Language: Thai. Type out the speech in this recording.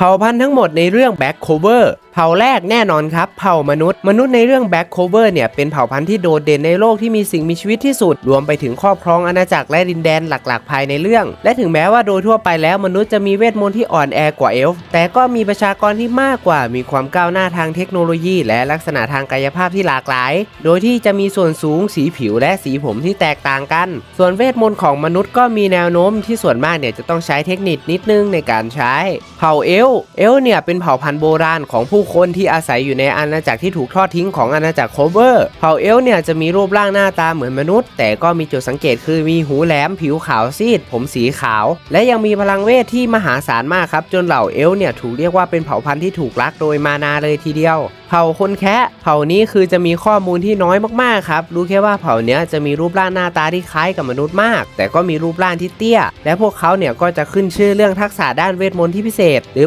เผ่าพันธุ์ทั้งหมดในเรื่อง Back Cover เผ่าแรกแน่นอนครับเผ่ามนุษย์ มนุษย์ในเรื่อง Back Cover เนี่ยเป็นเผ่าพันธุ์ที่โดดเด่นในโลกที่มีสิ่งมีชีวิตที่สุด รวมไปถึงครอบครองอาณาจักรและดินแดนหลักๆ ภายในเรื่อง และถึงแม้ว่าโดยทั่วไปแล้วมนุษย์จะมีเวทมนต์ที่อ่อนแอกว่าเอลฟ์แต่ก็มีประชากรที่มากกว่ามีความก้าวหน้าทางเทคโนโลยี และลักษณะทางกายภาพที่หลากหลาย โดยที่จะมีส่วนสูงสีผิวและสีผมที่แตกต่างกัน ส่วนเวทมนต์ของมนุษย์ก็มีแนวโน้มที่ส่วนมากเนี่ยจะต้องใช้เทคนิคนิดนึงในการใช้ เผ่าเอลฟ์เอลฟ์เนี่ยเป็นเผ่าพันธุ์โบราณของผู้คนที่อาศัยอยู่ในอาณาจักรที่ถูกทอดทิ้งของอาณาจักรโคเวอร์เผ่าเอลเนี่ยจะมีรูปร่างหน้าตาเหมือนมนุษย์ แต่ก็มีจุดสังเกตคือมีหูแหลมผิวขาวซีด ผมสีขาว และยังมีพลังเวทที่มหาศาลมากครับ จนเหล่าเอลเนี่ยถูกเรียกว่าเป็นเผ่าพันธุ์ที่ถูกรักโดยมานาเลยทีเดียว เผ่าคนแคะเผ่านี้คือจะมีข้อมูลที่น้อยมากๆครับรู้แค่ว่าเผ่าเนี้ยจะมีรูปร่างหน้าตาที่คล้ายกับมนุษย์มาก แต่ก็มีรูปร่างที่เตี้ย และพวกเขาเนี่ยก็จะขึ้นชื่อเรื่องทักษะด้านเวทมนต์ที่พิเศษ หรือ